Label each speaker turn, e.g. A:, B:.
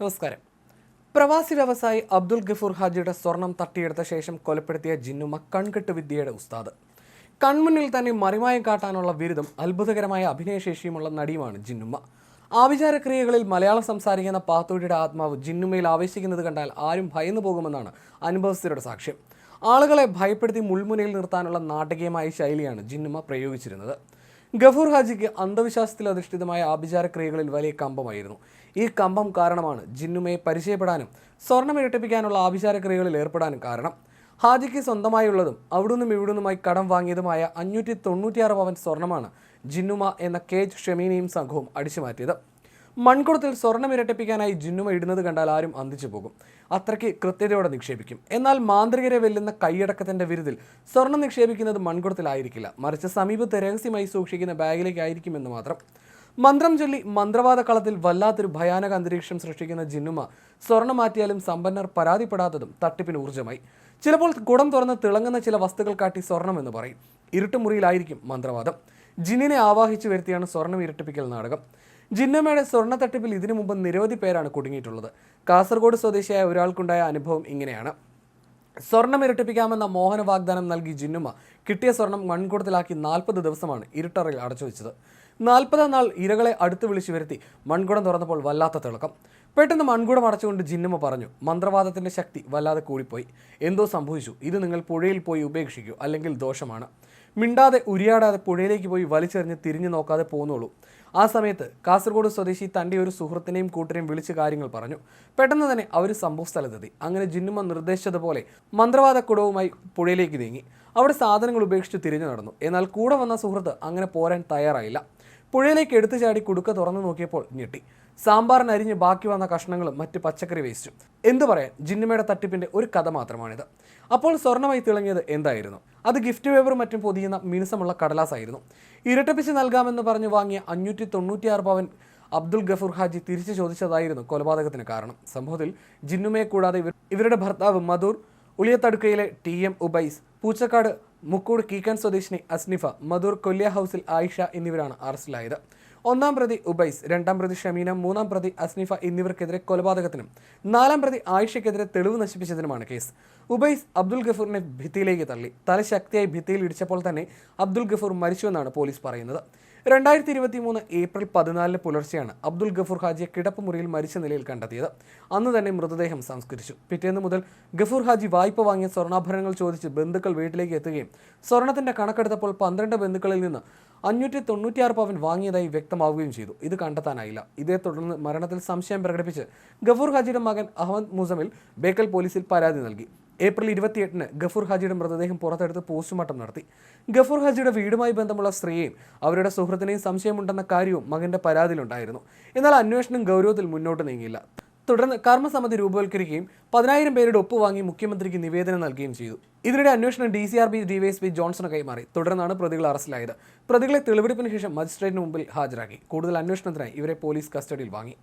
A: നമസ്കാരം. പ്രവാസി വ്യവസായി അബ്ദുൽ ഗഫൂർ ഹാജിയുടെ സ്വർണം തട്ടിയെടുത്ത ശേഷം കൊലപ്പെടുത്തിയ ജിന്നുമ കൺകെട്ട് വിദ്യയുടെ ഉസ്താദ്. കൺമുന്നിൽ തന്നെ മറിമായം കാട്ടാനുള്ള ബിരുദം അത്ഭുതകരമായ അഭിനയശേഷിയുമുള്ള നടിയുമാണ് ജിന്നുമ്മ. ആവിചാരക്രിയകളിൽ മലയാളം സംസാരിക്കുന്ന പാത്തോടിയുടെ ആത്മാവ് ജിന്നുമയിൽ ആവേശിക്കുന്നത് കണ്ടാൽ ആരും ഭയന്നു പോകുമെന്നാണ് അനുഭവസ്ഥരുടെ സാക്ഷ്യം. ആളുകളെ ഭയപ്പെടുത്തി മുൾമുനയിൽ നിർത്താനുള്ള നാടകീയമായ ശൈലിയാണ് ജിന്നുമ പ്രയോഗിച്ചിരുന്നത്. ഗഫൂർ ഹാജിക്ക് അന്ധവിശ്വാസത്തിൽ അധിഷ്ഠിതമായ ആഭിചാര ക്രിയകളിൽ വലിയ കമ്പമായിരുന്നു. ഈ കമ്പം കാരണമാണ് ജിന്നുമയെ പരിചയപ്പെടാനും സ്വർണം ഇരട്ടിപ്പിക്കാനുള്ള ആഭിചാര ക്രിയകളിൽ ഏർപ്പെടാനും കാരണം. ഹാജിക്ക് സ്വന്തമായുള്ളതും അവിടുന്നും ഇവിടുന്നുമായി കടം വാങ്ങിയതുമായ അഞ്ഞൂറ്റി തൊണ്ണൂറ്റിയാറ് പവൻ സ്വർണമാണ് ജിന്നുമ എന്ന കേജ് ഷെമീനയും സംഘവും അടിച്ചു മാറ്റിയത് മൺകുടത്തിൽ സ്വർണം ഇരട്ടിപ്പിക്കാനായി ജിന്നുമ ഇടുന്നത് കണ്ടാൽ ആരും അന്തിച്ചു പോകും. അത്രയ്ക്ക് കൃത്യതയോടെ നിക്ഷേപിക്കും. എന്നാൽ മാന്ത്രികരെ വെല്ലുന്ന കൈയടക്കത്തിന്റെ വിരുതിൽ സ്വർണം നിക്ഷേപിക്കുന്നത് മൺകുടത്തിലായിരിക്കില്ല. മറിച്ച് സമീപത്ത് രഹസ്യമായി സൂക്ഷിക്കുന്ന ബാഗിലേക്കായിരിക്കുമെന്ന് മാത്രം. മന്ത്രം ചൊല്ലി മന്ത്രവാദ കളത്തിൽ വല്ലാത്തൊരു ഭയാനക അന്തരീക്ഷം സൃഷ്ടിക്കുന്ന ജിന്നുമ സ്വർണം മാറ്റിയാലും സമ്പന്നർ പരാതിപ്പെടാത്തതും തട്ടിപ്പിന് ഊർജമായി. ചിലപ്പോൾ കുടം തുറന്ന് തിളങ്ങുന്ന ചില വസ്തുക്കൾ കാട്ടി സ്വർണം എന്ന് പറയും. ഇരുട്ടുമുറിയിലായിരിക്കും മന്ത്രവാദം. ജിന്നിനെ ആവാഹിച്ചു വരുത്തിയാണ് സ്വർണം ഇരട്ടിപ്പിക്കൽ നാടകം. ജിന്നമ്മയുടെ സ്വർണ തട്ടിപ്പിൽ ഇതിനു മുമ്പ് നിരവധി പേരാണ് കുടുങ്ങിയിട്ടുള്ളത്. കാസർഗോഡ് സ്വദേശിയായ ഒരാൾക്കുണ്ടായ അനുഭവം ഇങ്ങനെയാണ്. സ്വർണം ഇരട്ടിപ്പിക്കാമെന്ന മോഹന വാഗ്ദാനം നൽകി ജിന്നുമ്മ കിട്ടിയ സ്വർണം മൺകുടത്തിലാക്കി നാൽപ്പത് ദിവസമാണ് ഇരുട്ടറയിൽ അടച്ചു വെച്ചത്. നാൽപ്പതാം നാൾ ഇരകളെ അടുത്ത് വിളിച്ചു വരുത്തി മൺകുടം തുറന്നപ്പോൾ വല്ലാത്ത തിളക്കം. പെട്ടെന്ന് മൺകുടം അടച്ചുകൊണ്ട് ജിന്നുമ്മ പറഞ്ഞു മന്ത്രവാദത്തിന്റെ ശക്തി വല്ലാതെ കൂടിപ്പോയി. എന്തോ സംഭവിച്ചു. ഇത് നിങ്ങൾ പുഴയിൽ പോയി ഉപേക്ഷിക്കൂ. അല്ലെങ്കിൽ ദോഷമാണ്. മിണ്ടാതെ ഉരിയാടാതെ പുഴയിലേക്ക് പോയി വലിച്ചെറിഞ്ഞ് തിരിഞ്ഞു നോക്കാതെ പോന്നോളൂ. ആ സമയത്ത് കാസർഗോഡ് സ്വദേശി തന്റെ ഒരു സുഹൃത്തിനെയും കൂട്ടരെയും വിളിച്ച് കാര്യങ്ങൾ പറഞ്ഞു. പെട്ടെന്ന് തന്നെ അവർ സംഭവ സ്ഥലത്തെത്തി അങ്ങനെ ജിന്നുമ നിർദ്ദേശിച്ചതുപോലെ മന്ത്രവാദ കുടവുമായി പുഴയിലേക്ക് നീങ്ങി. അവിടെ സാധനങ്ങൾ ഉപേക്ഷിച്ച് തിരിഞ്ഞു നടന്നു. എന്നാൽ കൂടെ വന്ന സുഹൃത്ത് അങ്ങനെ പോരാൻ തയ്യാറായില്ല. പുഴയിലേക്ക് എടുത്തു ചാടി കുടുക്ക തുറന്നു നോക്കിയപ്പോൾ ഞെട്ടി. സാമ്പാറിനരിഞ്ഞ് ബാക്കി വന്ന കഷ്ണങ്ങളും മറ്റ് പച്ചക്കറി വേസ്റ്റും. എന്തു പറയാൻ ജിന്നുമയുടെ തട്ടിപ്പിന്റെ ഒരു കഥ മാത്രമാണിത്. അപ്പോൾ സ്വർണമായി തിളങ്ങിയത് എന്തായിരുന്നു? അത് ഗിഫ്റ്റ് പേപ്പറും മറ്റും പൊതിയുന്ന മിനുസമുള്ള കടലാസായിരുന്നു. ഇരട്ടിപ്പിച്ച് നൽകാമെന്ന് പറഞ്ഞു വാങ്ങിയ അഞ്ഞൂറ്റി തൊണ്ണൂറ്റിയാറ് പവൻ അബ്ദുൽ ഗഫൂർ ഹാജി തിരിച്ചു ചോദിച്ചതായിരുന്നു കൊലപാതകത്തിന് കാരണം. സംഭവത്തിൽ ജിന്നുമയെ കൂടാതെ ഇവരുടെ ഭർത്താവ് മധൂർ ഉളിയത്തടുക്കയിലെ ടി എം ഉബൈസ് പൂച്ചക്കാട് മുക്കൂട് കീക്കൻ സ്വദേശിനി അസ്നിഫ മധൂർ കൊല്ലിയ ഹൗസിൽ ആയിഷ എന്നിവരാണ് അറസ്റ്റിലായത്. ഒന്നാം പ്രതി ഉബൈസ് രണ്ടാം പ്രതി ഷമീന മൂന്നാം പ്രതി അസ്നിഫ എന്നിവർക്കെതിരെ കൊലപാതകത്തിനും നാലാം പ്രതി ആയിഷയ്ക്കെതിരെ തെളിവ് നശിപ്പിച്ചതിനുമാണ് കേസ്. ഉബൈസ് അബ്ദുൽ ഗഫൂറിനെ ഭിത്തിയിലേക്ക് തള്ളി. തല ശക്തിയായി ഭിത്തിയിൽ ഇടിച്ചപ്പോൾ തന്നെ അബ്ദുൽ ഗഫൂർ മരിച്ചുവെന്നാണ് പോലീസ് പറയുന്നത്. രണ്ടായിരത്തി ഇരുപത്തി മൂന്ന് ഏപ്രിൽ പതിനാലിന് പുലർച്ചെയാണ് അബ്ദുൽ ഗഫൂർ ഹാജിയെ കിടപ്പുമുറിയിൽ മരിച്ച നിലയിൽ കണ്ടെത്തിയത്. അന്ന് തന്നെ മൃതദേഹം സംസ്കരിച്ചു. പിറ്റേന്ന് മുതൽ ഗഫൂർ ഹാജി വായ്പ വാങ്ങിയ സ്വർണാഭരണങ്ങൾ ചോദിച്ച് ബന്ധുക്കൾ വീട്ടിലേക്ക് എത്തുകയും സ്വർണത്തിന്റെ കണക്കെടുത്തപ്പോൾ പന്ത്രണ്ട് ബന്ധുക്കളിൽ നിന്ന് അഞ്ഞൂറ്റി തൊണ്ണൂറ്റിയാറ് പവൻ വാങ്ങിയതായി വ്യക്തമാവുകയും ചെയ്തു. ഇത് കണ്ടെത്താനായില്ല. ഇതേ തുടർന്ന് മരണത്തിൽ സംശയം പ്രകടിപ്പിച്ച് ഗഫൂർ ഹാജിയുടെ മകൻ അഹമ്മദ് മുസമിൽ ബേക്കൽ പോലീസിൽ പരാതി നൽകി. ഏപ്രിൽ ഇരുപത്തിയെട്ടിന് ഗഫൂർ ഹാജിയുടെ മൃതദേഹം പുറത്തെടുത്ത് പോസ്റ്റ്മോർട്ടം നടത്തി. ഗഫൂർ ഹാജിയുടെ വീടുമായി ബന്ധമുള്ള സ്ത്രീയെയും അവരുടെ സുഹൃത്തിനെയും സംശയമുണ്ടെന്ന കാര്യവും മകന്റെ പരാതിയിലുണ്ടായിരുന്നു. എന്നാൽ അന്വേഷണം ഗൗരവത്തിൽ മുന്നോട്ട് നീങ്ങിയില്ല. തുടർന്ന് കർമ്മസമിതി രൂപവൽക്കരിക്കുകയും പതിനായിരം പേരുടെ ഒപ്പ് വാങ്ങി മുഖ്യമന്ത്രിക്ക് നിവേദനം നൽകുകയും ചെയ്തു. ഇതിനിടെ അന്വേഷണം D C R B DYSP Johnson കൈമാറി. തുടർന്നാണ് പ്രതികൾ അറസ്റ്റിലായത്. പ്രതികളെ തെളിവെടുപ്പിന് ശേഷം മജിസ്ട്രേറ്റിന് മുമ്പിൽ ഹാജരാക്കി. കൂടുതൽ അന്വേഷണത്തിനായി ഇവരെ പോലീസ് കസ്റ്റഡിയിൽ വാങ്ങി.